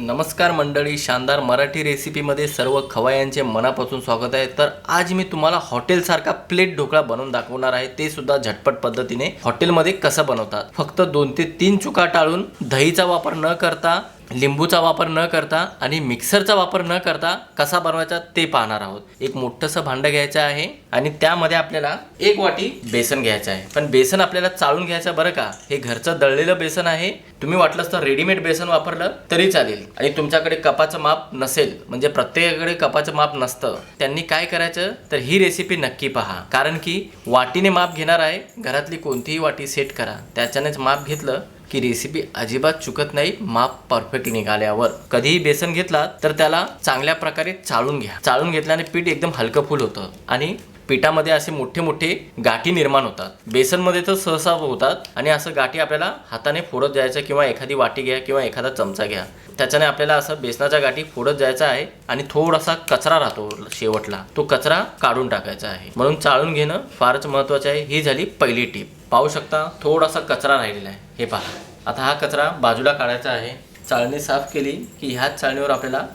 नमस्कार मंडळी शानदार मराठी रेसिपीमध्ये सर्व खवायांचे मनापासून स्वागत आहे. तर आज मी तुम्हाला हॉटेलसारखा प्लेट ढोकळा बनवून दाखवणार आहे. ते सुद्धा झटपट पद्धतीने. हॉटेलमध्ये कसं बनवतात? फक्त दोन ते तीन चुका टाळून दहीचा वापर न करता लिंबूचा वापर न करता आणि मिक्सरचा वापर न करता कसा बनवायचा ते पाहणार आहोत. एक मोठंसं भांडं घ्यायचं आहे आणि त्यामध्ये आपल्याला एक वाटी बेसन घ्यायचं आहे. पण बेसन आपल्याला चाळून घ्यायचं बरं का? हे घरचं दळलेलं बेसन आहे. तुम्ही वाटलंच तर रेडीमेड बेसन वापरलं तरी चालेल. आणि तुमच्याकडे कपाचं माप नसेल म्हणजे प्रत्येकाकडे कपाचं माप नसतं. त्यांनी काय करायचं? तर ही रेसिपी नक्की पहा. कारण की वाटीने माप घेणार आहे. घरातली कोणतीही वाटी सेट करा. त्याच्यानेच माप घेतलं की रेसिपी अजिबात चुकत नाही माप परफेक्ट निघाल्यावर कधीही बेसन घेतला तर त्याला चांगल्या प्रकारे चाळून घ्या. चाळून घेतल्याने पीठ एकदम हलकं फुल होतं. आणि पिठामध्ये असे मोठे मोठे गाठी निर्माण होतात. बेसनमध्ये तर सहसा होतात आणि असं गाठी आपल्याला हाताने फोडत जायचं किंवा एखादी वाटी घ्या किंवा एखादा चमचा घ्या. त्याच्याने आपल्याला असं बेसनाच्या गाठी फोडत जायचं आहे आणि थोडासा कचरा राहतो शेवटला. तो कचरा काढून टाकायचा आहे. म्हणून चाळून घेणं फारच महत्त्वाचं आहे. ही झाली पहिली टीप. पाहू शकता थोडासा कचरा राहिलेला आहे. हे पहा. आता हा कचरा बाजूला काढायचा आहे. चाळणी साफ केली की ह्याच चाळणीवर आपल्याला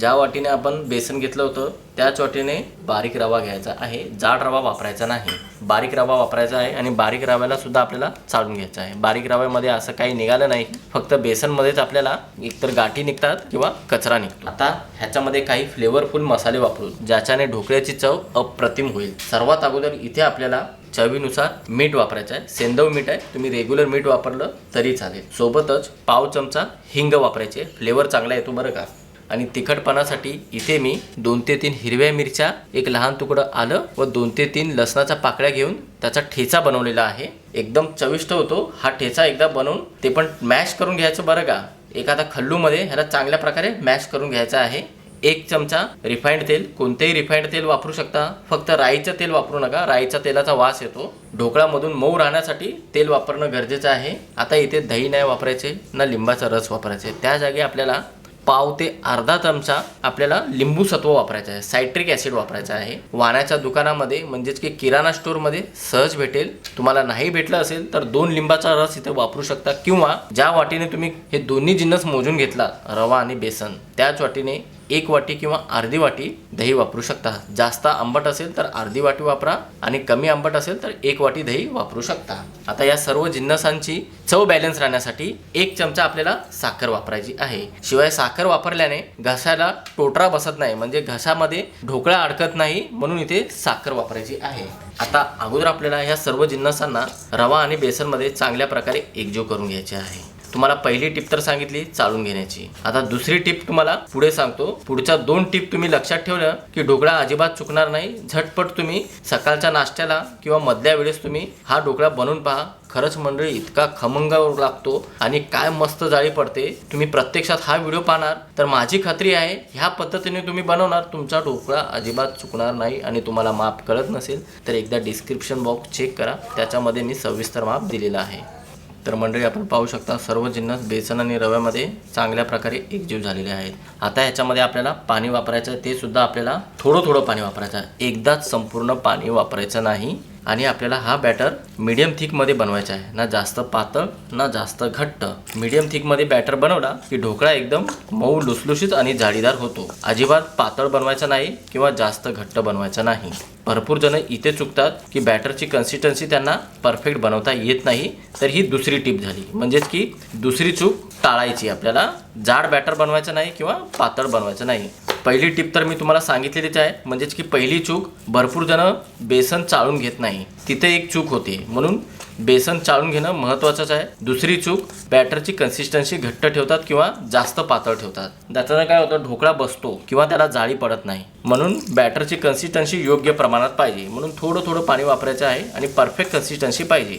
ज्या वाटीने आपण बेसन घेतलं होतं त्याच वाटीने बारीक रवा घ्यायचा आहे. जाड रवा वापरायचा नाही. बारीक रवा वापरायचा आहे आणि बारीक रव्याला सुद्धा आपल्याला चाळून घ्यायचा आहे. बारीक रव्यामध्ये असं काही निघालं नाही. फक्त बेसनमध्येच आपल्याला एकतर गाठी निघतात किंवा कचरा निघतो. आता ह्याच्यामध्ये काही फ्लेवरफुल मसाले वापरू ज्याच्याने ढोकळ्याची चव अप्रतिम होईल. सर्वात अगोदर इथे आपल्याला चवीनुसार मीठ वापरायचं आहे. सेंदव मीठ आहे. तुम्ही रेग्युलर मीठ वापरलं तरी चालेल. सोबतच पाव चमचा हिंग वापरायचे. फ्लेवर चांगला येतो बरं का? आणि तिखटपणासाठी इथे मी दोन ते तीन हिरव्या मिरच्या एक लहान तुकडं आलं व दोन ते तीन लसणाच्या पाकळ्या घेऊन त्याचा ठेचा बनवलेला आहे. एकदम चविष्ट होतो. हा ठेचा एकदा बनवून ते पण मॅश करून घ्यायचं बरं का? एखादा खल्लूमध्ये ह्याला चांगल्या प्रकारे मॅश करून घ्यायचा आहे. एक चमचा रिफाईंड तेल. कोणतेही रिफाईंड तेल वापरू शकता. फक्त राईचं तेल वापरू नका. राईच्या तेलाचा वास येतो. ढोकळामधून मऊ राहण्यासाठी तेल वापरणं गरजेचं आहे. आता इथे दही नाही वापरायचे ना लिंबाचा रस वापरायचे. त्या जागी आपल्याला पाव ते अर्धा चमचा आपल्याला लिंबू सत्व वापरायचं आहे. सायट्रिक ॲसिड वापरायचं आहे. वाण्याच्या दुकानामध्ये म्हणजेच की किराणा स्टोअरमध्ये सहज भेटेल. तुम्हाला नाही भेटलं असेल तर दोन लिंबाचा रस इथे वापरू शकता. किंवा ज्या वाटीने तुम्ही हे दोन्ही जिन्नस मोजून घेतला रवा आणि बेसन त्याच वाटीने एक वाटी किंवा अर्धी वाटी दही वापरू शकता. जास्त आंबट असेल तर अर्धी वाटी वापरा आणि कमी आंबट असेल तर एक वाटी दही वापरू शकता. आता या सर्व जिन्नसांची चव बॅलन्स राहण्यासाठी एक चमचा आपल्याला साखर वापरायची आहे. शिवाय साखर वापरल्याने घशाला टोटरा बसत नाही म्हणजे घशामध्ये ढोकळा अडकत नाही म्हणून इथे साखर वापरायची आहे. आता अगोदर आपल्याला ह्या सर्व जिन्नसांना रवा आणि बेसनमध्ये चांगल्या प्रकारे एकजीव करून घ्यायचे आहे. तुम्हाला पहिली टिप तर सांगितली चालून घेण्याची. आता दुसरी टिप तुम्हाला पुढे सांगतो. पुढच्या दोन टिप तुम्ही लक्षात ठेवलं की ढोकळा अजिबात चुकणार नाही. झटपट तुम्ही सकाळच्या नाश्त्याला किंवा मधल्या वेळेस तुम्ही हा ढोकळा बनवून पहा. खरंच मंडळी इतका खमंग लागतो आणि काय मस्त जाळी पडते. तुम्ही प्रत्यक्षात हा व्हिडिओ पाहणार. तर माझी खात्री आहे ह्या पद्धतीने तुम्ही बनवणार. तुमचा ढोकळा अजिबात चुकणार नाही आणि तुम्हाला माप कळत नसेल. तर एकदा डिस्क्रिप्शन बॉक्स चेक करा. त्याच्यामध्ये मी सविस्तर माप दिलेला आहे. तर मंडळी आपण पाहू शकता सर्व जिन्नस बेसन आणि रव्यामध्ये चांगल्या प्रकारे एकजीव झालेले आहेत. आता ह्याच्यामध्ये आपल्याला पाणी वापरायचं आहे ते सुद्धा आपल्याला थोडं थोडं पाणी वापरायचं आहे. एकदाच संपूर्ण पाणी वापरायचं नाही. आणि आपल्याला हा बॅटर मीडियम थिकमध्ये बनवायचा आहे. ना जास्त पातळ ना जास्त घट्ट. मीडियम थिकमध्ये बॅटर बनवला की ढोकळा एकदम मऊ लुसलुशीत आणि जाळीदार होतो. अजिबात पातळ बनवायचा नाही किंवा जास्त घट्ट बनवायचा नाही. भरपूर जण इथे चुकतात की बॅटरची कन्सिस्टन्सी त्यांना परफेक्ट बनवता येत नाही. तर ही दुसरी टिप झाली. म्हणजेच की दुसरी चूक टाळायची. आपल्याला जाड बॅटर बनवायचं नाही किंवा पातळ बनवायचं नाही. पहिली टिप तर मी तुम्हाला सांगितलेलीच आहे. म्हणजेच की पहिली चूक भरपूर जण बेसन चाळून घेत नाही. तिथे एक चूक होते. म्हणून बेसन चाळून घेणं महत्त्वाचंच आहे. दुसरी चूक बॅटरची कन्सिस्टन्सी घट्ट ठेवतात किंवा जास्त पातळ ठेवतात. त्याच्यानं काय होतं ढोकळा बसतो किंवा त्याला जाळी पडत नाही. म्हणून बॅटरची कन्सिस्टन्सी योग्य प्रमाणात पाहिजे. म्हणून थोडं थोडं पाणी वापरायचं आहे आणि परफेक्ट कन्सिस्टन्सी पाहिजे.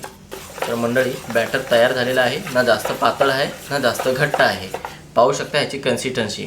तर मंडळी बॅटर तयार झालेलं आहे. ना जास्त पातळ आहे ना जास्त घट्ट आहे. पाहू शकता ह्याची कन्सिस्टन्सी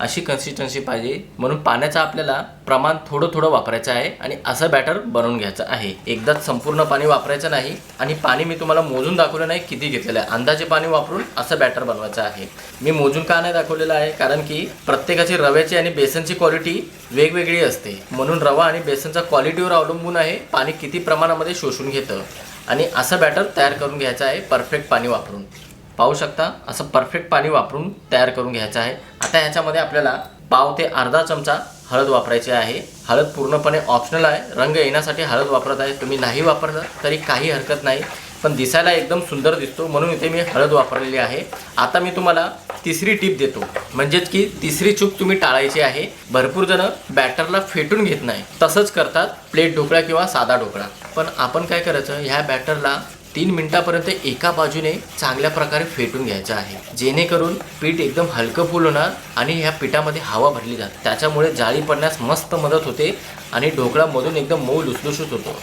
अशी कन्सिस्टन्सी पाहिजे. म्हणून पाण्याचं आपल्याला प्रमाण थोडं थोडं वापरायचं आहे आणि असं बॅटर बनवून घ्यायचं आहे. एकदाच संपूर्ण पाणी वापरायचं नाही आणि पाणी मी तुम्हाला मोजून दाखवलं नाही किती घेतलेलं आहे. अंदाजे पाणी वापरून असं बॅटर बनवायचं आहे. मी मोजून का नाही दाखवलेलं आहे? कारण की प्रत्येकाची रव्याची आणि बेसनची क्वालिटी वेगवेगळी असते. म्हणून रवा आणि बेसनच्या क्वालिटीवर अवलंबून आहे पाणी किती प्रमाणामध्ये शोषून घेतं. आणि असं बॅटर तयार करून घ्यायचं आहे परफेक्ट पाणी वापरून. पाहू शकता. असं परफेक्ट पाणी वापरून तयार करून घ्यायचं आहे. आता ह्याच्यामध्ये आपल्याला पाव ते अर्धा चमचा हळद वापरायची आहे. हळद पूर्णपणे ऑप्शनल आहे. रंग येण्यासाठी हळद वापरत आहे. तुम्ही नाही वापरलं तरी काही हरकत नाही. पण दिसायला एकदम सुंदर दिसतो. म्हणून इथे मी हळद वापरलेली आहे. आता मी तुम्हाला तिसरी टीप देतो. म्हणजेच की तिसरी चूक तुम्ही टाळायची आहे. भरपूर जण बॅटरला फेटून घेत नाही. तसंच करतात. प्लेट ढोकळा किंवा साधा ढोकळा. पण आपण काय करायचं? ह्या बॅटरला तीन मिनिटापर्यंत एका बाजूने चांगल्या प्रकारे फेटून घ्यायचं आहे. जेणेकरून पीठ एकदम हलकं फुल होणार आणि ह्या पिठामध्ये हवा भरली जाते. त्याच्यामुळे जाळी पडण्यास मस्त मदत होते आणि ढोकळामधून एकदम मऊ लुसलुशीत होतो.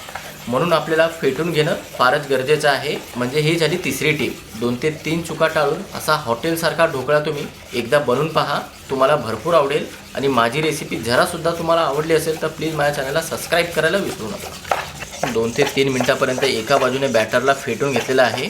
म्हणून आपल्याला फेटून घेणं फारच गरजेचं आहे. म्हणजे ही झाली तिसरी टीप. दोन ते तीन चुका टाळून असा हॉटेलसारखा ढोकळा तुम्ही एकदा बनवून पहा. तुम्हाला भरपूर आवडेल. आणि माझी रेसिपी जरासुद्धा तुम्हाला आवडली असेल तर प्लीज माझ्या चॅनलला सबस्क्राईब करायला विसरू नका. दोन ते तीन मिनटापर्यंत एका बाजूने बॅटरला फेटून घेतलेला आहे.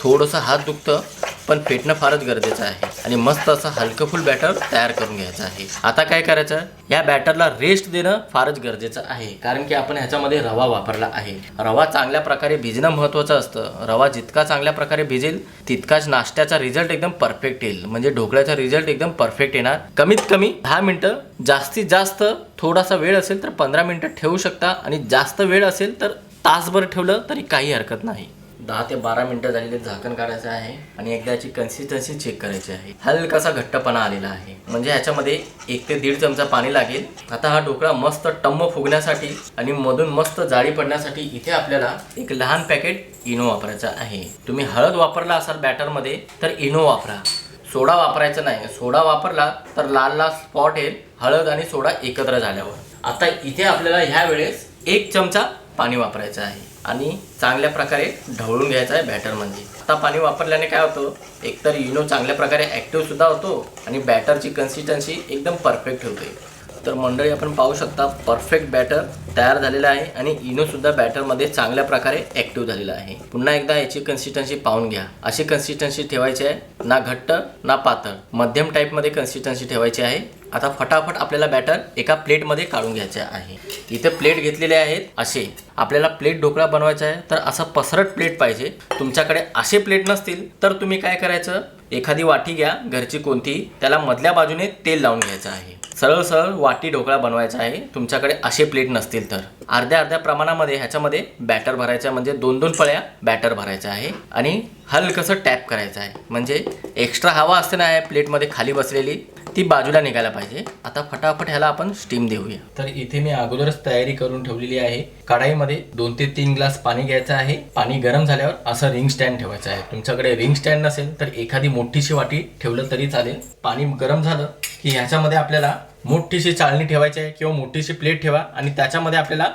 थोडंसं हात दुखतं. पण फेटणं फारच गरजेचं आहे. आणि मस्त असं हलकं फुल बॅटर तयार करून घ्यायचं आहे. आता काय करायचं? या बॅटरला रेस्ट देणं फारच गरजेचं आहे. कारण की आपण ह्याच्यामध्ये रवा वापरला आहे. रवा चांगल्या प्रकारे भिजणं महत्त्वाचं असतं. रवा जितका चांगल्या प्रकारे भिजेल तितकाच नाश्त्याचा रिझल्ट एकदम परफेक्ट येईल. म्हणजे ढोकळ्याचा रिझल्ट एकदम परफेक्ट येणार. कमीत कमी दहा मिनटं जास्तीत जास्त थोडासा वेळ असेल तर पंधरा मिनटं ठेवू शकता. आणि जास्त वेळ असेल तर तासभर ठेवलं तरी काही हरकत नाही. दहा ते बारा मिनटं झालेले झाकण काढायचं आहे आणि एकदा याची कन्सिस्टन्सी चेक करायची आहे. हलकासा घट्टपणा आलेला आहे. म्हणजे ह्याच्यामध्ये एक ते दीड चमचा पाणी लागेल. आता हा ढोकळा मस्त टम्म फुगण्यासाठी आणि मधून मस्त जाळी पडण्यासाठी इथे आपल्याला एक लहान पॅकेट इनो वापरायचा आहे. तुम्ही हळद वापरला असाल बॅटरमध्ये तर इनो वापरा. सोडा वापरायचा नाही. सोडा वापरला तर लाल लाल स्पॉट येईल. हळद आणि सोडा एकत्र झाल्यावर. आता इथे आपल्याला ह्या वेळेस एक चमचा पाणी वापरायचं आहे. आणि चांगल्या प्रकारे ढवळून घ्यायचं आहे बॅटरमध्ये आता पाणी वापरल्याने काय होतं? एकतर इनो चांगल्या प्रकारे ॲक्टिव्हसुद्धा होतो आणि बॅटरची कन्सिस्टन्सी एकदम परफेक्ट होते. तर मंडळी आपण पाहू शकता परफेक्ट बॅटर तयार झालेला आहे आणि इनोसुद्धा बॅटरमध्ये चांगल्या प्रकारे ॲक्टिव्ह झालेला आहे. पुन्हा एकदा याची कन्सिस्टन्सी पाहून घ्या. अशी कन्सिस्टन्सी ठेवायची आहे ना घट्ट ना पातळ. मध्यम टाईपमध्ये कन्सिस्टन्सी ठेवायची आहे. आता फटाफट आपल्याला बॅटर एका प्लेटमध्ये काढून घ्यायचे आहे. इथे प्लेट घेतलेले आहेत असे. आपल्याला प्लेट ढोकळा बनवायचा आहे तर असं पसरट प्लेट पाहिजे. तुमच्याकडे असे प्लेट नसतील तर तुम्ही काय करायचं? एखादी वाटी घ्या घरची कोणती त्याला मधल्या बाजूने तेल लावून घ्यायचं आहे. सरळ सरळ वाटी ढोकळा बनवायचा आहे. तुमच्याकडे असे प्लेट नसतील तर. अर्ध्या अर्ध्या प्रमाणामध्ये ह्याच्यामध्ये बॅटर भरायचं आहे. म्हणजे दोन दोन फळ्या बॅटर भरायचं आहे. आणि हलकसं टॅप करायचं आहे. म्हणजे एक्स्ट्रा हवा असते ना या प्लेटमध्ये खाली बसलेली ती बाजूला निघायला पाहिजे. आता फटाफट ह्याला आपण स्टीम देऊया. तर इथे मी अगोदरच तयारी करून ठेवलेली आहे. कढाईमध्ये दोन ते तीन ग्लास पाणी घ्यायचं आहे. पाणी गरम झाल्यावर असं रिंग स्टँड ठेवायचं आहे. तुमच्याकडे रिंग स्टँड नसेल तर एखादी मोठीशी वाटी ठेवलं तरी चालेल. पाणी गरम झालं की ह्याच्यामध्ये आपल्याला मोठीशी चाळणी ठेवायची आहे किंवा मोठीशी प्लेट ठेवा आणि त्याच्यामध्ये आपल्याला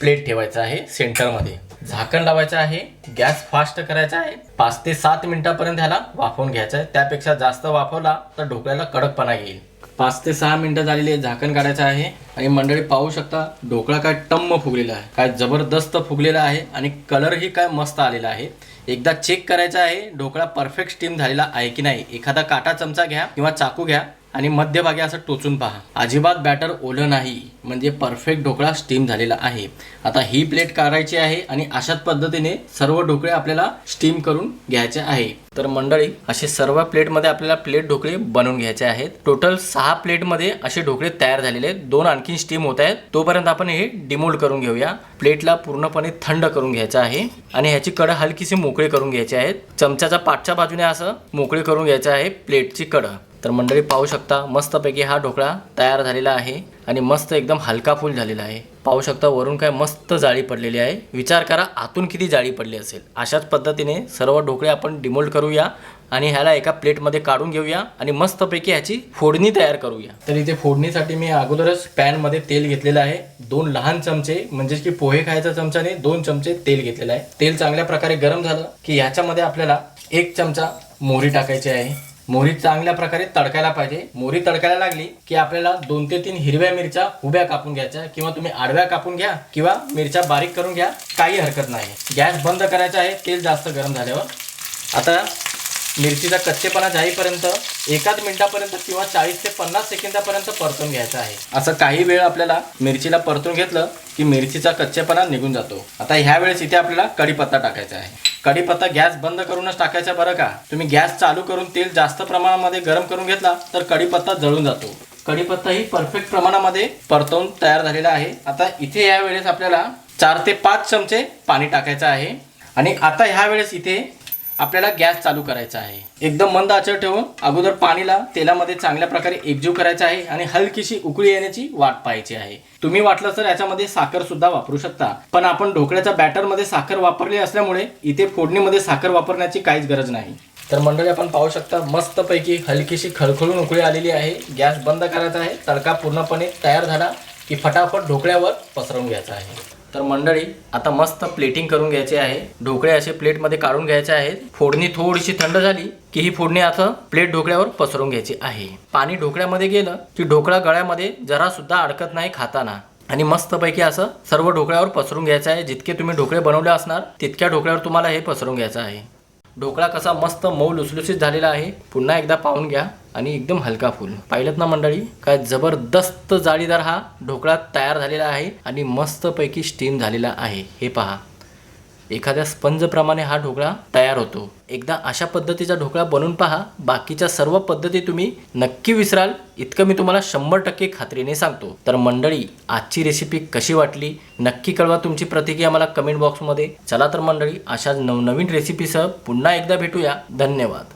प्लेट ठेवायचं आहे सेंटरमध्ये झाकण लावायचं आहे गॅस फास्ट करायचा आहे पाच ते सात मिनिटापर्यंत ह्याला वाफवून घ्यायचं आहे. त्यापेक्षा जास्त वाफवला तर ढोकळ्याला कडकपणा येईल. पाच ते सहा मिनिटं झालेली आहे झाकण काढायचं आहे आणि मंडळी पाहू शकता ढोकळा काय टम्म फुगलेला आहे काय जबरदस्त फुगलेला आहे आणि कलरही काय मस्त आलेला आहे. एकदा चेक करायचा आहे ढोकळा परफेक्ट स्टीम झालेला आहे की नाही. एखादा काटा चमचा घ्या किंवा चाकू घ्या. आणि मध्यभागी असं टोचून पहा. अजिबात बॅटर ओलं नाही. म्हणजे परफेक्ट ढोकळा स्टीम झालेला आहे. आता ही प्लेट काढायची आहे आणि अशाच पद्धतीने सर्व ढोकळे आपल्याला स्टीम करून घ्यायचे आहे. तर मंडळी असे सर्व प्लेटमध्ये आपल्याला प्लेट ढोकळे बनवून घ्यायचे आहेत. टोटल सहा प्लेटमध्ये असे ढोकळे तयार झालेले आहेत. दोन आणखी स्टीम होत आहेत. तोपर्यंत आपण हे डिमोल्ड करून घेऊया. प्लेटला पूर्णपणे थंड करून घ्यायचं आहे. आणि ह्याची कडं हलकीशी मोकळी करून घ्यायची आहेत चमच्याचा पाठच्या बाजूने असं मोकळी करून घ्यायचं आहे प्लेटची कडं तर मंडळी पाहू शकता मस्तपैकी हा ढोकळा तयार झालेला आहे आणि मस्त एकदम हलका फुल झालेला आहे. पाहू शकता वरून काय मस्त जाळी पडलेली आहे. विचार करा आतून किती जाळी पडली असेल. अशाच पद्धतीने सर्व ढोकळे आपण डिमोल्ड करूया आणि ह्याला एका प्लेटमध्ये काढून घेऊया आणि मस्तपैकी ह्याची फोडणी तयार करूया. तर इथे फोडणीसाठी मी अगोदरच पॅनमध्ये तेल घेतलेलं आहे. दोन लहान चमचे म्हणजे की पोहे खायचा चमचाने दोन चमचे तेल घेतलेलं आहे. तेल चांगल्या प्रकारे गरम झालं की ह्याच्यामध्ये आपल्याला एक चमचा मोहरी टाकायची आहे. मोहरी चांगल्या प्रकारे तडकायला पाहिजे. मोहरी तडकायला लागली की आपल्याला दोन ते तीन हिरव्या मिरच्या उभ्या कापून घ्यायच्या किंवा तुम्ही आडव्या कापून घ्या किंवा मिरच्या बारीक करून घ्या. काही हरकत नाही. गॅस बंद करायचा आहे. तेल जास्त गरम झाल्यावर. आता मिरचीचा कच्चेपणा जाईपर्यंत एकाच मिनिटापर्यंत किंवा चाळीस ते पन्नास सेकंदापर्यंत परतून घ्यायचा आहे. असं काही वेळ आपल्याला मिरचीला परतून घेतलं की मिरचीचा कच्चेपणा निघून जातो. आता ह्या वेळेस इथे आपल्याला कढीपत्ता टाकायचा आहे. कढीपत्ता गॅस बंद करूनच टाकायचा बरं का? तुम्ही गॅस चालू करून तेल जास्त प्रमाणामध्ये गरम करून घेतला तर कढीपत्ता जळून जातो. कढीपत्ता ही परफेक्ट प्रमाणामध्ये परतवून तयार झालेला आहे. आता इथे या वेळेस आपल्याला चार ते पाच चमचे पाणी टाकायचं आहे. आणि आता ह्या वेळेस इथे आपल्याला गॅस चालू करायचा आहे. एकदम मंद आचर ठेवून अगोदर पाणीला तेलामध्ये चांगल्या प्रकारे एकजीव करायचा आहे आणि हलकीशी उकळी येण्याची वाट पाहायची आहे. तुम्ही वाटलं तर याच्यामध्ये साखर सुद्धा वापरू शकता. पण आपण ढोकळ्याच्या बॅटरमध्ये साखर वापरली असल्यामुळे इथे फोडणीमध्ये साखर वापरण्याची काहीच गरज नाही. तर मंडळी आपण पाहू शकता मस्तपैकी हलकीशी खळखळून उकळी आलेली आहे. गॅस बंद करायचा आहे. तडका पूर्णपणे तयार झाला की फटाफट ढोकळ्यावर पसरवून घ्यायचा आहे. तर मंडळी आता मस्त प्लेटिंग करून घ्यायचे आहे. ढोकळे असे प्लेटमध्ये काढून घ्यायचे आहेत. फोडणी थोडीशी थंड झाली की ही फोडणी आता प्लेट ढोकळ्यावर पसरून घ्यायची आहे. पाणी ढोकळ्यामध्ये गेलं की ढोकळा गळ्यामध्ये जरा सुद्धा अडकत नाही खाताना. आणि मस्तपैकी असं सर्व ढोकळ्यावर पसरून घ्यायचं आहे. जितके तुम्ही ढोकळे बनवले असणार तितक्या ढोकळ्यावर तुम्हाला हे पसरून घ्यायचं आहे. ढोकळा कसा मस्त मऊ लुसलुसीत झालेला आहे. पुन्हा एकदा पाहून घ्या. आणि एकदम हलका फुल. पाहिलं ना मंडळी? काय जबरदस्त जाळीदार हा ढोकळा तयार झालेला आहे आणि मस्तपैकी स्टीम झालेला आहे. हे पहा. एखाद्या स्पंजप्रमाणे हा ढोकळा तयार होतो. एकदा अशा पद्धतीचा ढोकळा बनवून पहा. बाकीच्या सर्व पद्धती तुम्ही नक्की विसराल. इतकं मी तुम्हाला शंभर टक्के खात्रीने सांगतो. तर मंडळी आजची रेसिपी कशी वाटली? नक्की कळवा तुमची प्रतिक्रिया मला कमेंट बॉक्समध्ये चला तर मंडळी अशा नवनवीन रेसिपीसह पुन्हा एकदा भेटूया. धन्यवाद.